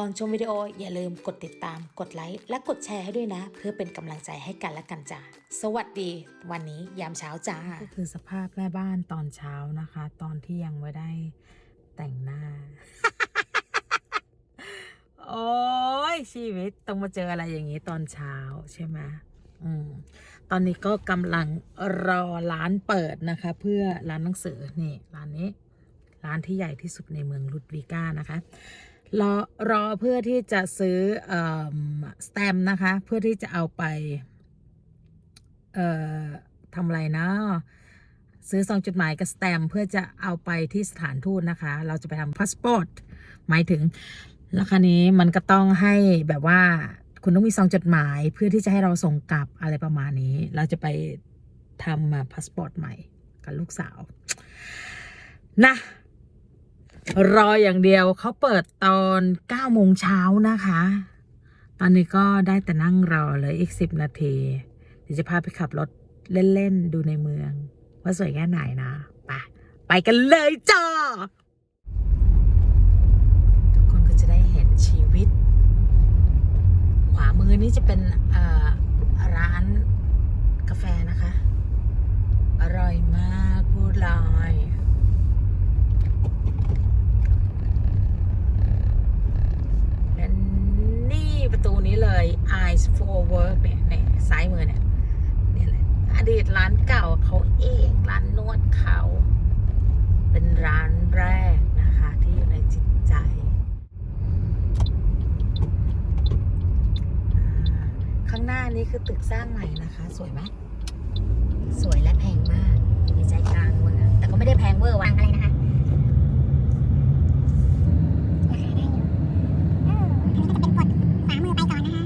ก่อนชมวิดีโออย่าลืมกดติดตาม กดไลค์และกดแชร์ให้ด้วยนะ เพื่อเป็นกำลังใจให้กันและกันจ้าสวัสดี วันนี้ยามเช้าจ้าก็คือสภาพแม่บ้านตอนเช้านะคะ ตอนที่ยังไม่ได้แต่งหน้า โอ้ยชีวิตต้องมาเจออะไรอย่างนี้ตอนเช้าใช่ไหมอืมตอนนี้ก็กำลังรอร้านเปิดนะคะ เพื่อร้านหนังสือนี่ร้านนี้ ร้านที่ใหญ่ที่สุดในเมืองลุดวิก้านะคะ รอรอเพื่อที่จะซื้ออสแตม์นะคะ เพื่อที่จะเอาไปทำอะไรนะซื้อซองจดหมายกับสแตม์เพื่อจะเอาไปที่สถานทูตนะคะ เราจะไปทำพาสปอร์ตหมายถึงแล้วคราวนี้มันก็ต้องให้แบบว่าคุณต้องมีซองจดหมายเพื่อที่จะให้เราส่งกลับอะไรประมาณนี้ เราจะไปทำพาสปอร์ตใหม่กับลูกสาว นะ รออย่างเดียวเขาเปิดตอน9โมงเช้านะคะ ตอนนี้ก็ได้แต่นั่งรอเลยอีก 10 นาที เดี๋ยวจะพาไปขับรถเล่น ๆ ดูในเมือง ว่าสวยแค่ไหนนะไปไปกันเลยจ้าทุกคนก็จะได้เห็นชีวิต ขวามือนี้จะเป็นร้านกาแฟนะคะ อร่อยมากพูดเลยและนี่ประตูนี้เลย Eyes for Work เนี่ยเนี่ยซ้ายมือเนี่ยนี่แหละอดีตร้านเก่าเขาเองร้านนวดเขา เป็นร้านแรกนะคะ ที่อยู่ในจิตใจอ่าข้าง หน้านี้คือตึกสร้างใหม่นะคะ สวยไหมสวยและแพงมากอยู่ในใจกลางเมืองแต่ก็ไม่ได้แพงเวอร์วังอะไรนะคะราคาได้อยู่เอออันนี้ก็จะเป็นกดขวามือไปก่อนนะคะ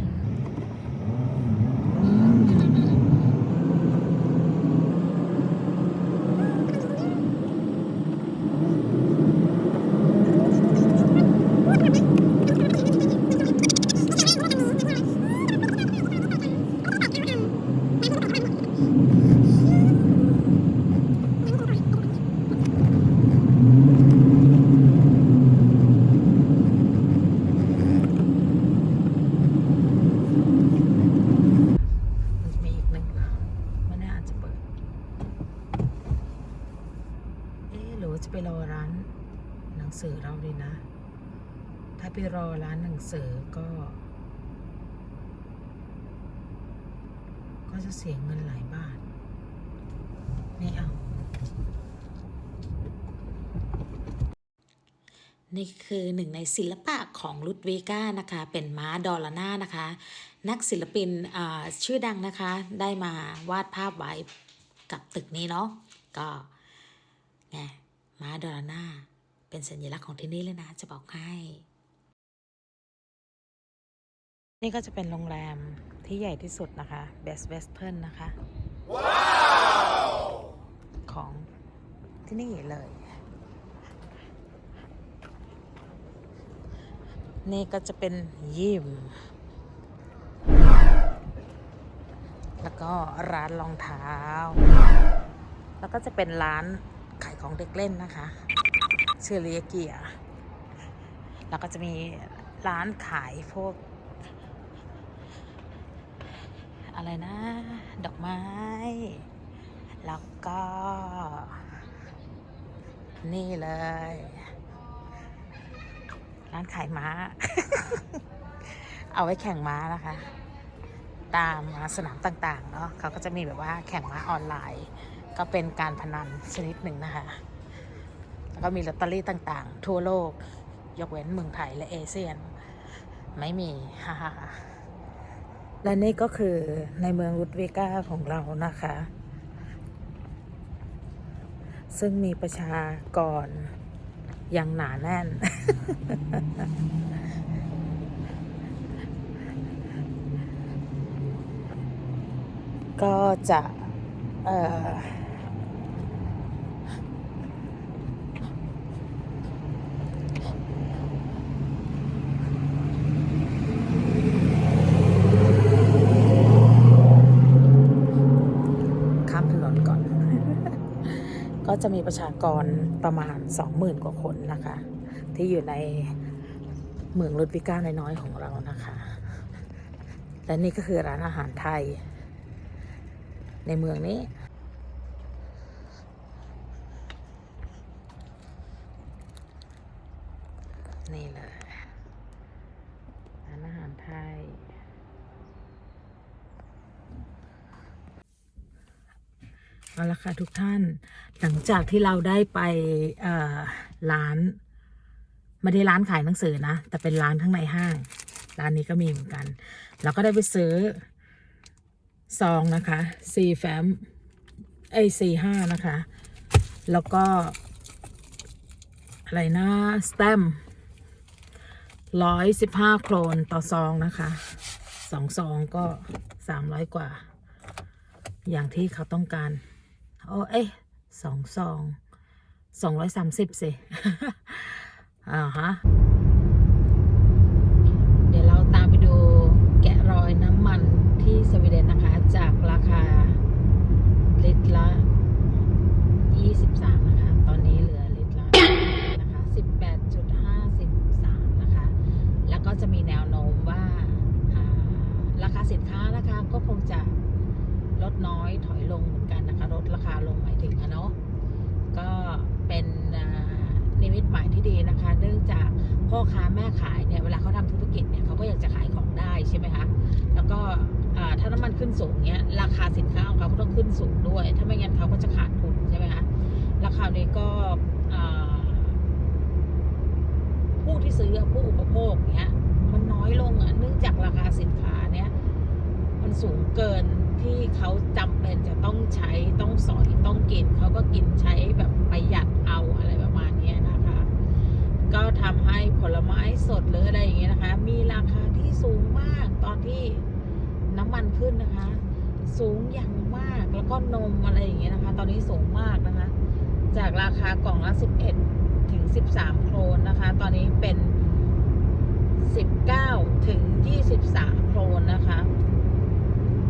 มันจะมีอีกหนึ่งไม่แน่อาจจะเปิด เอ๊ะหรือว่าจะไปรอร้านหนังสือเราดีนะ ถ้าไปรอร้านหนัง สือก็ ก็จะเสียเงินหลายบาท ไม่เอา นี่คือหนึ่งในศิลปะของลุดเวก้านะคะ เป็นม้าดอลลาน่านะคะ นักศิลปินชื่อดังนะคะ ได้มาวาดภาพไว้กับตึกนี้เนาะ ก็ไงม้าดอลลาน่าเป็นสัญลักษณ์ของที่นี่เลยนะ จะบอกให้ นี่ก็จะเป็นโรงแรมที่ใหญ่ที่สุดนะคะ Best Western นะคะของที่นี่เลย นี่ก็จะเป็นยิม แล้วก็ร้านรองเท้า แล้วก็จะเป็นร้านขายของเด็กเล่นนะคะ ชื่อเรียเกียแล้วก็จะมีร้านขายพวก อะไรนะ ดอกไม้ แล้วก็ นี่เลย ร้านขายม้า เอาไว้แข่งม้านะคะ ตามสนามต่างๆเนาะเขาก็จะมีแบบว่าแข่งม้าออนไลน์ ก็เป็นการพนันชนิดหนึ่งนะคะ แล้วก็มีลอตเตอรี่ต่างๆ ทั่วโลก ยกเว้นเมืองไทยและเอเชียน ไม่มี ฮ่าฮ่าฮ่า และนี่ก็คือในเมืองรุดเวกาของเรานะคะ ซึ่งมีประชากรอย่างหนาแน่น ก็จะ เอ่อข้ามถนนก่อน ก็ จะมีประชากรประมาณ 20,000 กว่าคนนะคะ ที่อยู่ในเมืองลุดวิก้าน้อยๆของเรานะคะ และนี่ก็คือร้านอาหารไทย ในเมืองนี้เลยร้านอาหารไทย เอาละค่ะทุกท่านหลังจากที่เราได้ไปร้านไม่ได้ร้านขายหนังสือนะ แต่เป็นร้านข้างในห้าง ร้านนี้ก็มีเหมือนกัน เราก็ได้ไปซื้อซองนะคะ C fam เอ้ย C ห้านะคะ แล้วก็ อะไรนะสแตมร้อยสิบห้าโครนต่อซองนะคะสองซองก็สามร้อยกว่า อย่างที่เขาต้องการ โอ้เอ้ยสองซองสองร้อยสามสิบสิอ่าฮะ เดี๋ยวเราตามไปดูแกะรอยน้ำมันที่สวีเดนนะคะ จากราคา ลิตรละ 23 นะคะ ตอนนี้เหลือลิตรละนะคะ 18.53 นะคะ แล้วก็จะมีแนวโน้มว่าอ่าราคาสินค้านะคะ ก็คงจะลดน้อยถอยลงเหมือนกันนะคะ ลดราคาลงหมายถึงอะเนาะ ก็เป็นอ่านิมิตหมายที่ดีนะคะ เนื่องจากพ่อค้าแม่ขายเนี่ย เวลาเขาทำธุรกิจเนี่ยเขาก็อยากจะขายของได้ใช่ไหมคะ แล้วก็อ่าถ้าน้ำมันขึ้นสูงเนี้ย ราคาสินค้าของเขา ก็ต้องขึ้นสูงด้วย ถ้าไม่งั้นเขาก็จะขาดทุนใช่ไหมคะราคานี้ก็ผู้ที่ซื้อผู้อุปโภคเนี้ย มันน้อยลงอะเนื่องจากราคาสินค้าเนี้ยมันสูงเกินที่เขาจำเป็นจะต้องใช้ต้องสอยต้องกินเขาก็กินใช้แบบประหยัดเอาอะไรประมาณนี้นะคะ ก็ทำให้ผลไม้สดหรืออะไรอย่างเงี้ยนะคะ มีราคาที่สูงมากตอนที่น้ำมันขึ้นนะคะ สูงอย่างมากแล้วก็นมอะไรอย่างเงี้ยนะคะ ตอนนี้สูงมากนะคะ จากราคากล่องละ 11 ถึง 13 โครนนะคะ ตอนนี้เป็น 19 ถึง 23 โครนนะคะ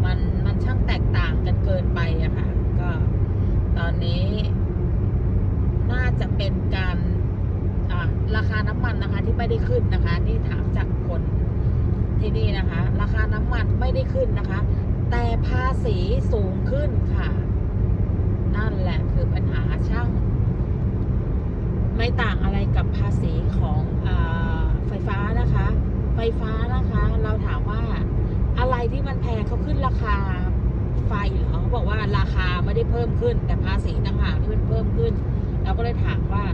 มันมันช่างแตกต่างกันเกินไปอะค่ะ ก็ตอนนี้น่าจะเป็นการราคาน้ำมันนะคะที่ไม่ได้ขึ้นนะคะ ที่ถามจากคนที่นี่นะคะ ราคาน้ำมันไม่ได้ขึ้นนะคะ แต่ภาษีสูงขึ้นค่ะ นั่นแหละคือปัญหาช่าง ไม่ต่างอะไรกับภาษีของอไฟฟ้านะคะ ไฟฟ้านะคะ เราถามว่าอะไรที่มันแพงเขาขึ้นราคาไฟเหรอเขาบอกว่าราคาไม่ได้เพิ่มขึ้น แต่ภาษีต่างหากที่มันเพิ่มขึ้นเราก็เลยถามว่า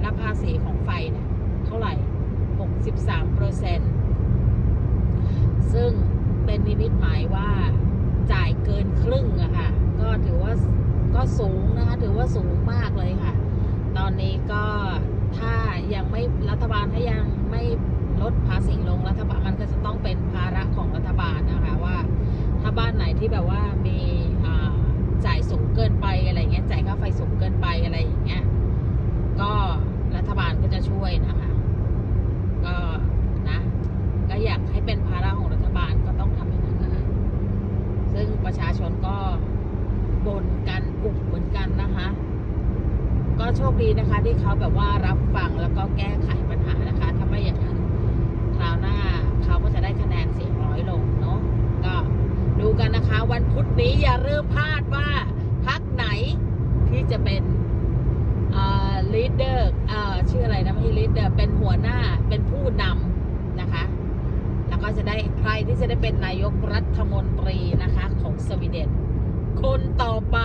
แล้วภาษีของไฟเนี่ยเท่าไหร่ 63เปอร์เซ็นซึ่ง เป็นนิมิตหมายว่าจ่ายเกินครึ่งอะค่ะ ก็ถือว่าก็สูงนะคะ ถือว่าสูงมากเลยค่ะ ตอนนี้ก็ถ้ายังไม่รัฐบาลถ้ายังไม่ลดภาษีลงรัฐบาลมันก็จะต้องเป็นภาระของรัฐบาลนะคะว่า ถ้าบ้านไหนที่แบบว่ามีจ่ายสูงเกินไปอะไรเงี้ยจ่ายค่าไฟสูงเกินไปอะไรอย่างเงี้ยก็รัฐบาลก็จะช่วยนะคะ ก็นะก็อยากให้เป็นภาระของรัฐบาลก็ต้องทำอย่างนั้นนะคะซึ่งประชาชนก็บ่นกันอุบเหมือนกันนะคะ ก็โชคดีนะคะ ที่ เขาแบบว่ารับฟังแล้วก็แก้ไขปัญหานะคะ ถ้าไม่อย่างนั้นคราวหน้าเขาก็จะได้คะแนนเสียงน้อยลงเนาะก็ดูกันนะคะ วันพุธนี้อย่าเริ่มพลาดว่าพักไหนที่จะเป็นลีดเดอร์ชื่ออะไรนะไม่ใช่ลีดเดอร์เป็นหัวหน้าเป็นผู้นำนะคะ แล้วก็จะได้ใครที่จะได้เป็นนายกรัฐมนตรีนะคะของสวีเดนคนต่อไป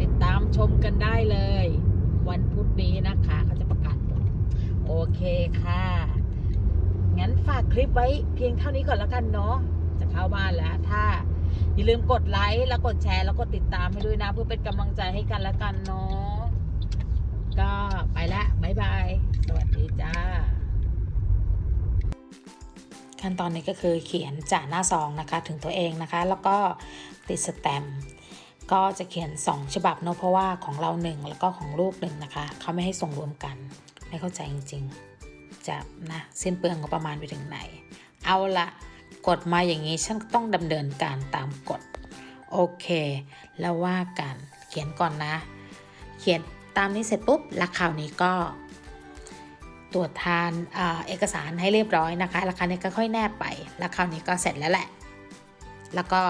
ติดตามชมกันได้เลย วันพุธนี้นะคะเขาจะประกาศผลโอเคค่ะ งั้นฝากคลิปไว้เพียงเท่านี้ก่อนแล้วกันเนาะจะเข้าบ้านแล้ว ถ้า อย่าลืมกดไลค์แล้วกดแชร์แล้วกดติดตามให้ด้วยนะ เพื่อเป็นกำลังใจให้กันแล้วกันเนาะก็ไปละบ๊ายบาย สวัสดีจ้าขั้นตอนนี้ก็คือเขียนจ่าหน้าซองนะคะ ถึงตัวเองนะคะ แล้วก็ติดสแตมป์ ก็จะเขียน 2 ฉบับเนอะเพราะว่าของเราหนึ่งแล้วก็ของลูกหนึ่งนะคะ เขาไม่ให้ส่งรวมกัน ไม่เข้าใจจริงๆ จะนะสิ้นเปลืองงบประมาณไปถึงไหน เอาละกดมาอย่างนี้ฉันต้องดำเนินการตามกฎ โอเค แล้วว่ากันเขียนก่อนนะ เขียนตามนี้เสร็จปุ๊บแล้วคราวนี้ก็ตรวจทานอาเอกสารให้เรียบร้อยนะคะแล้วคาวนี้ก็ค่อยแนบไปแล้วคราวนี้ก็เสร็จแล้วแหละ แล้วก็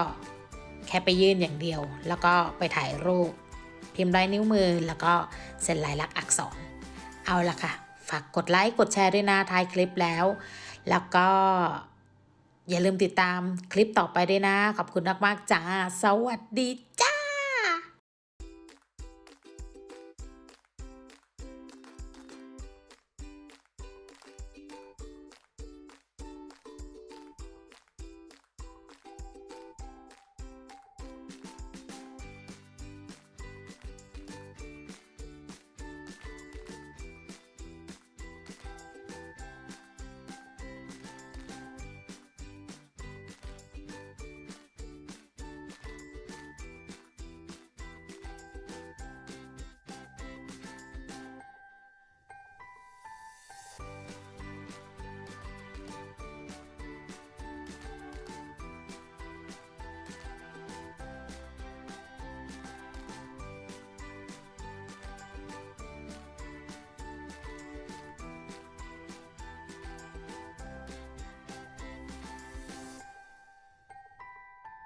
แค่ไปยื่นอย่างเดียว แล้วก็ไปถ่ายรูป พิมพ์ลายนิ้วมือ แล้วก็เซ็นลายลักษณ์อักษร เอาละค่ะ ฝากกดไลค์ กดแชร์ด้วยนะท้ายคลิปแล้ว แล้วก็อย่าลืมติดตามคลิปต่อไปด้วยนะ ขอบคุณมากๆจ้า สวัสดีจ้า